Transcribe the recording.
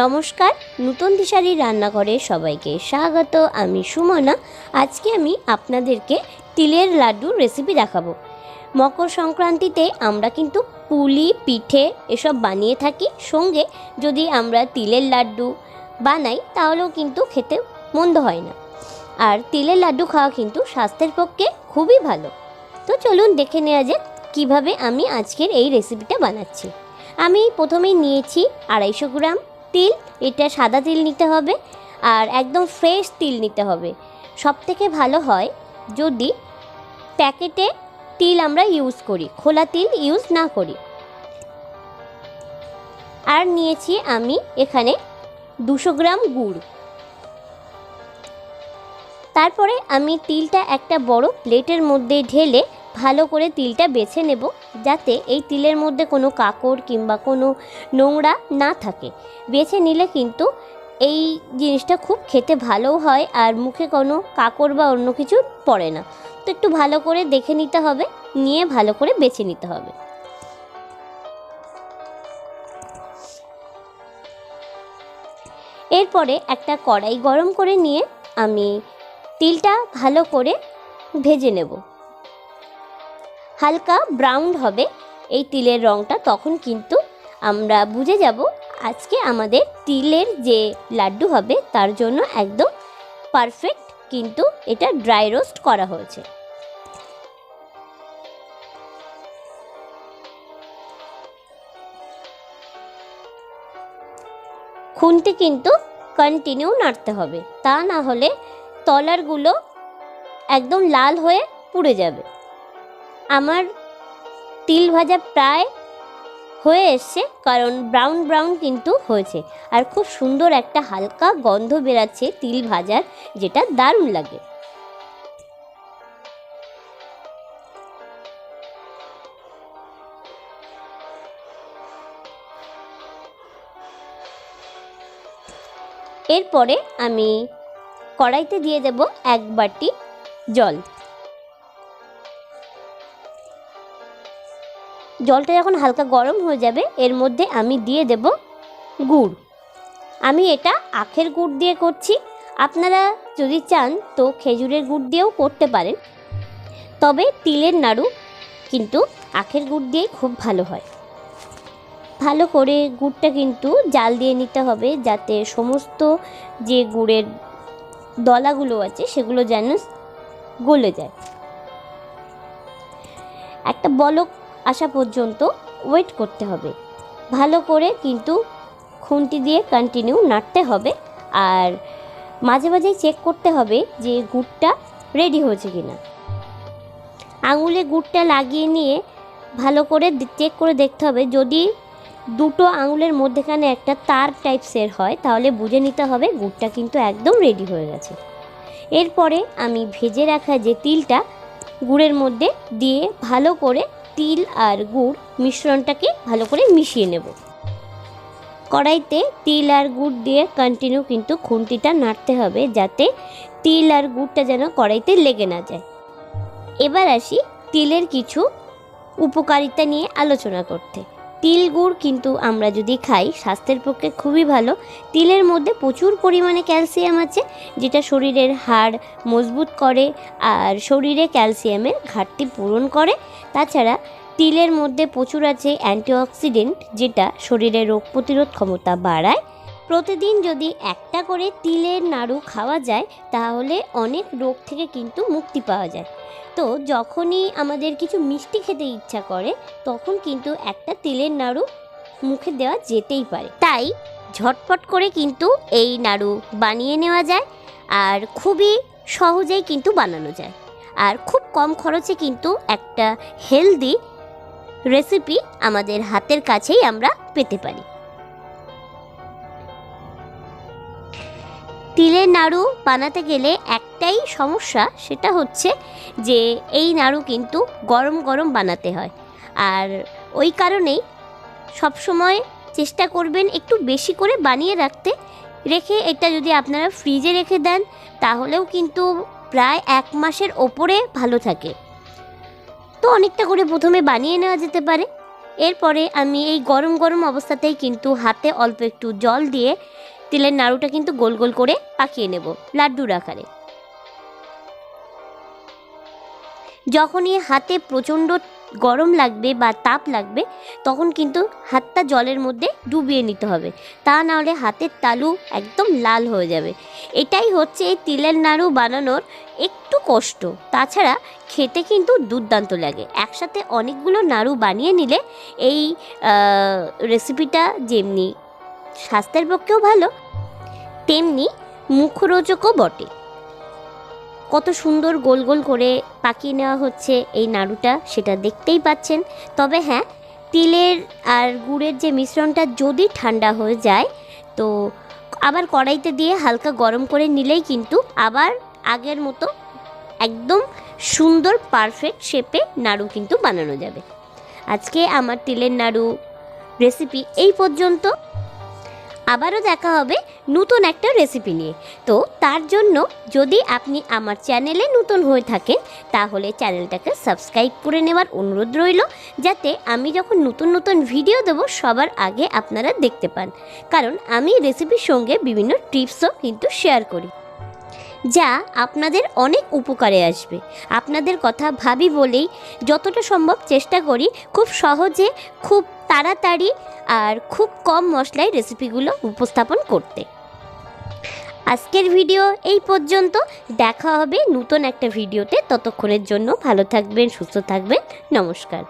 নমস্কার, নূতন দিশারি রান্নাঘরে সবাইকে স্বাগত। আমি সুমনা। আজকে আমি আপনাদেরকে তিলের লাড্ডুর রেসিপি দেখাবো। মকর সংক্রান্তিতে আমরা কিন্তু পুলি, পিঠে এসব বানিয়ে থাকি। সঙ্গে যদি আমরা তিলের লাড্ডু বানাই, তাহলেও কিন্তু খেতে মন্দ হয় না। আর তিলের লাড্ডু খাওয়া কিন্তু স্বাস্থ্যের পক্ষে খুবই ভালো। তো চলুন দেখে নেওয়া যাক কীভাবে আমি আজকের এই রেসিপিটা বানাচ্ছি। আমি প্রথমেই নিয়েছি আড়াইশো গ্রাম তিল, এটা সাদা তিল নিতে হবে আর একদম ফ্রেশ তিল নিতে হবে। সব থেকে ভালো হয় যদি প্যাকেটে তিল আমরা ইউজ করি, খোলা তিল ইউজ না করি। আর নিয়েছি আমি এখানে দুশো গ্রাম গুড়। তারপরে আমি তিলটা একটা বড় প্লেটের মধ্যে ঢেলে ভালো করে তিলটা বেছে নেব যাতে এই তিলের মধ্যে কোনো কাকড় কিংবা কোনো নোংরা না থাকে। বেছে নিলে কিন্তু এই জিনিসটা খুব খেতে ভালোও হয় আর মুখে কোনো কাকড় বা অন্য কিছু পড়ে না। তো একটু ভালো করে দেখে নিতে হবে, নিয়ে ভালো করে বেছে নিতে হবে। এরপরে একটা কড়াই গরম করে নিয়ে আমি তিলটা ভালো করে ভেজে নেব। হালকা ব্রাউন হবে, এই তিলের রঙটা তখন কিন্তু আমরা বুঝে যাব আজকে আমাদের তিলের যে লাড্ডু হবে, তার জন্য একদম পারফেক্ট কিন্তু এটা ড্রাই রোস্ট করা হয়েছে। খুন্তি কিন্তু কন্টিনিউ নাড়তে হবে, তা না হলে তলারগুলো একদম লাল হয়ে পুড়ে যাবে। আমার তিল ভাজা প্রায় হয়ে এসছে, কারণ ব্রাউন ব্রাউন কিন্তু হয়েছে। আর খুব সুন্দর একটা হালকা গন্ধ বেরাচ্ছে তিল ভাজার, যেটা দারুণ লাগে। এরপরে আমি কড়াইতে দিয়ে দেব এক বাটি জল। জলটা যখন হালকা গরম হয়ে যাবে, এর মধ্যে আমি দিয়ে দেব গুড়। আমি এটা আখের গুড় দিয়ে করছি। আপনারা যদি চান তো খেজুরের গুড় দিয়েও করতে পারেন। তবে তিলের নাড়ু কিন্তু আখের গুড় দিয়েই খুব ভালো হয়। ভালো করে গুড়টা কিন্তু জাল দিয়ে নিতে হবে যাতে সমস্ত যে গুড়ের দলাগুলো আছে সেগুলো যেন গলে যায়। একটা বলক আসা পর্যন্ত ওয়েট করতে হবে। ভালো করে কিন্তু খুন্তি দিয়ে কন্টিনিউ নাড়তে হবে আর মাঝে মাঝে চেক করতে হবে যে গুড়টা রেডি হয়েছে কিনা। আঙুলে গুড়টা লাগিয়ে নিয়ে ভালো করে চেক করে দেখতে হবে। যদি দুটো আঙুলের মধ্যেখানে একটা তার টাইপসের হয়, তাহলে বুঝে নিতে হবে গুড়টা কিন্তু একদম রেডি হয়ে গেছে। এরপরে আমি ভেজে রাখা যে তিলটা গুড়ের মধ্যে দিয়ে ভালো করে তিল আর গুড় মিশ্রণটাকে ভালো করে মিশিয়ে নেব। কড়াইতে তিল আর গুড় দিয়ে কন্টিনিউ কিন্তু খুন্তিটা নাড়তে হবে যাতে তিল আর গুড়টা যেন কড়াইতে লেগে না যায়। এবার আসি তিলের কিছু উপকারিতা নিয়ে আলোচনা করতে। তিল গুড় কিন্তু আমরা যদি খাই, স্বাস্থ্যের পক্ষে খুবই ভালো। তিলের মধ্যে প্রচুর পরিমাণে ক্যালসিয়াম আছে, যেটা শরীরের হাড় মজবুত করে আর শরীরে ক্যালসিয়ামের ঘাটতি পূরণ করে। তাছাড়া তিলের মধ্যে প্রচুর আছে অ্যান্টিঅক্সিডেন্ট, যেটা শরীরে রোগ প্রতিরোধ ক্ষমতা বাড়ায়। প্রতিদিন যদি একটা করে তিলের নাড়ু খাওয়া যায়, তাহলে অনেক রোগ থেকে কিন্তু মুক্তি পাওয়া যায়। তো যখনই আমাদের কিছু মিষ্টি খেতে ইচ্ছা করে, তখন কিন্তু একটা তিলের নাড়ু মুখে দেওয়া যেতেই পারে। তাই ঝটপট করে কিন্তু এই নাড়ু বানিয়ে নেওয়া যায় আর খুবই সহজেই কিন্তু বানানো যায়। আর খুব কম খরচে কিন্তু একটা হেলদি রেসিপি আমাদের হাতের কাছেই আমরা পেতে পারি। তিলের নাড়ু বানাতে গেলে একটাই সমস্যা, সেটা হচ্ছে যে এই নাড়ু কিন্তু গরম গরম বানাতে হয়। আর ওই কারণেই সবসময় চেষ্টা করবেন একটু বেশি করে বানিয়ে রাখতে। রেখে এটা যদি আপনারা ফ্রিজে রেখে দেন, তাহলেও কিন্তু প্রায় এক মাসের ওপরে ভালো থাকে। তো অনেকটা করে প্রথমে বানিয়ে নেওয়া যেতে পারে। এরপরে আমি এই গরম গরম অবস্থাতেই কিন্তু হাতে অল্প একটু জল দিয়ে তিলের নাড়ুটা কিন্তু গোল গোল করে পাকিয়ে নেব লাড্ডুর আকারে। যখনই হাতে প্রচণ্ড গরম লাগবে বা তাপ লাগবে, তখন কিন্তু হাতটা জলের মধ্যে ডুবিয়ে নিতে হবে। তা নাহলে হাতের তালু একদম লাল হয়ে যাবে। এটাই হচ্ছে এই তিলের নাড়ু বানানোর একটু কষ্ট। তাছাড়া খেতে কিন্তু দুর্দান্ত লাগে। একসাথে অনেকগুলো নাড়ু বানিয়ে নিলে এই রেসিপিটা যেমনি স্বাস্থ্যের পক্ষেও ভালো, তেমনি মুখরোচকও বটে। কত সুন্দর গোল গোল করে পাকিয়ে নেওয়া হচ্ছে এই নাড়ুটা, সেটা দেখতেই পাচ্ছেন। তবে হ্যাঁ তিলের আর গুড়ের যে মিশ্রণটা যদি ঠান্ডা হয়ে যায়, তো আবার কড়াইতে দিয়ে হালকা গরম করে নিলেই কিন্তু আবার আগের মতো একদম সুন্দর পারফেক্ট শেপে নাড়ু কিন্তু বানানো যাবে। আজকে আমার তিলের নাড়ু রেসিপি এই পর্যন্ত। আবারও দেখা হবে নতুন একটা রেসিপি নিয়ে। তো তার জন্য যদি আপনি আমার চ্যানেলে নতুন হয়ে থাকেন, তাহলে চ্যানেলটাকে সাবস্ক্রাইব করে নেওয়ার অনুরোধ রইল, যাতে আমি যখন নতুন নতুন ভিডিও দেবো, সবার আগে আপনারা দেখতে পান। কারণ আমি রেসিপির সঙ্গে বিভিন্ন টিপসও কিন্তু শেয়ার করি, যা আপনাদের অনেক উপকারে আসবে। আপনাদের কথা ভাবি বলেই যতটা সম্ভব চেষ্টা করি, খুব সহজে, খুব তাড়াতাড়ি আর খুব কম মশলায় রেসিপিগুলো উপস্থাপন করতে। আজকের ভিডিও এই পর্যন্ত। দেখা হবে নতুন একটা ভিডিওতে। ততক্ষণের জন্য ভালো থাকবেন, সুস্থ থাকবেন। নমস্কার।